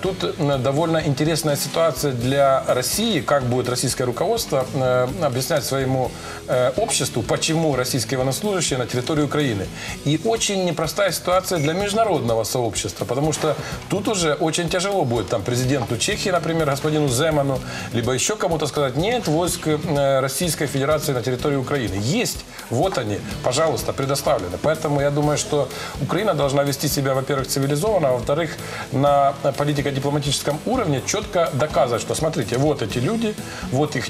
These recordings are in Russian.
Тут э, довольно интересная ситуация для России, как будет российское руководство э, объяснять своему э, обществу, почему российские военнослужащие на территории Украины. И очень непростая ситуация для международного сообщества, потому что тут уже очень тяжело будет там президенту Чехии, например, господину Земану, либо еще кому-то сказать, нет войск Российской Федерации на территории Украины. Есть, вот они, пожалуйста, предоставлены. Поэтому я думаю, что Украина должна вести себя, во-первых, цивилизованно, а во-вторых, на политико-дипломатическом уровне четко доказывать, что смотрите, вот эти люди, вот их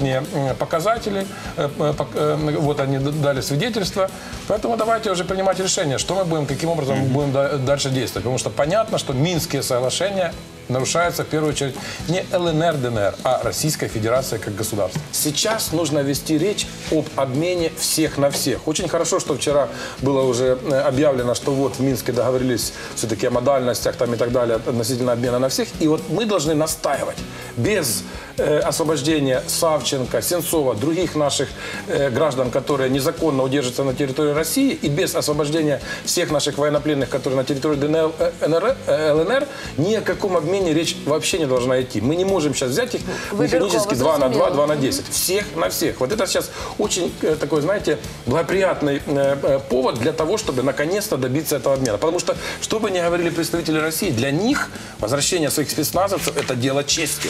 показатели, э, э, э, вот они дали свидетельство. Поэтому давайте уже принимать решение, что мы будем, каким образом мы будем да- дальше действовать. Потому что понятно, что Минские соглашения нарушаются в первую очередь не ЛНР, ДНР, а Российская Федерация как государство. Сейчас нужно вести речь об обмене всех на всех. Очень хорошо, что вчера было уже э, объявлено, что вот в Минске договорились все-таки о модальностях там и так далее относительно обмена на всех. И вот мы должны настаивать без э, освобождения Савченко, Сенцова, других наших э, граждан, которые незаконно удерживаются на территории России, и без освобождения всех наших военнопленных, которые на территории ДНР, э, э, ЛНР, ни о каком обмене речь вообще не должна идти. Мы не можем сейчас взять их механически 2 на 2, зрозуміло. 2 на 10. Всех на всех. Вот это сейчас очень э, такой, знаете, благоприятный э, э, повод для того, чтобы наконец-то добиться этого обмена. Потому что, что бы ни говорили представители России, для них возвращение своих спецназовцев – это дело чести.